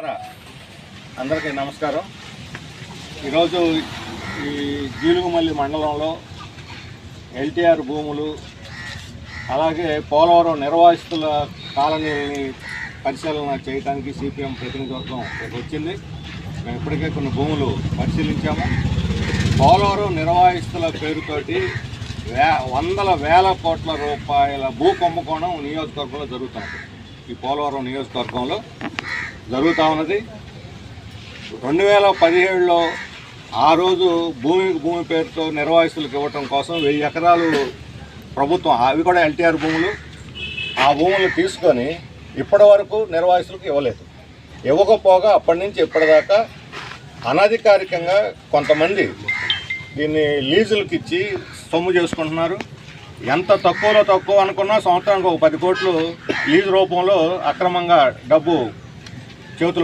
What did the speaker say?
అందరికీ నమస్కారం. ఈరోజు ఈ జీలుగుమల్లి మండలంలో ఎల్టీఆర్ భూములు అలాగే పోలవరం నిర్వాసితుల కాలనీని పరిశీలన చేయడానికి సిపిఎం ప్రతినిధివర్గం ఇక్కడికి వచ్చింది. మేము ఇప్పటికే కొన్ని భూములు పరిశీలించాము. పోలవరం నిర్వాసితుల పేరుతోటి వే వందల వేల కోట్ల రూపాయల భూ కుంభకోణం నియోజకవర్గంలో జరుగుతుంది ఈ పోలవరం నియోజకవర్గంలో జరుగుతూ ఉన్నది. రెండు వేల పదిహేడులో ఆ రోజు భూమి భూమి పేరుతో నిర్వాసితులకు ఇవ్వటం కోసం వెయ్యి ఎకరాలు ప్రభుత్వం అవి కూడా ఎల్టీఆర్ భూములు ఆ భూములు తీసుకొని ఇప్పటి వరకు నిర్వాసితులకు ఇవ్వలేదు. ఇవ్వకపోగా అప్పటి నుంచి ఇప్పటిదాకా అనధికారికంగా కొంతమంది దీన్ని లీజులకు ఇచ్చి సొమ్ము చేసుకుంటున్నారు. ఎంత తక్కువలో తక్కువ అనుకున్నా సంవత్సరానికి ఒక పది కోట్లు లీజు రూపంలో అక్రమంగా డబ్బు ¿Qué otro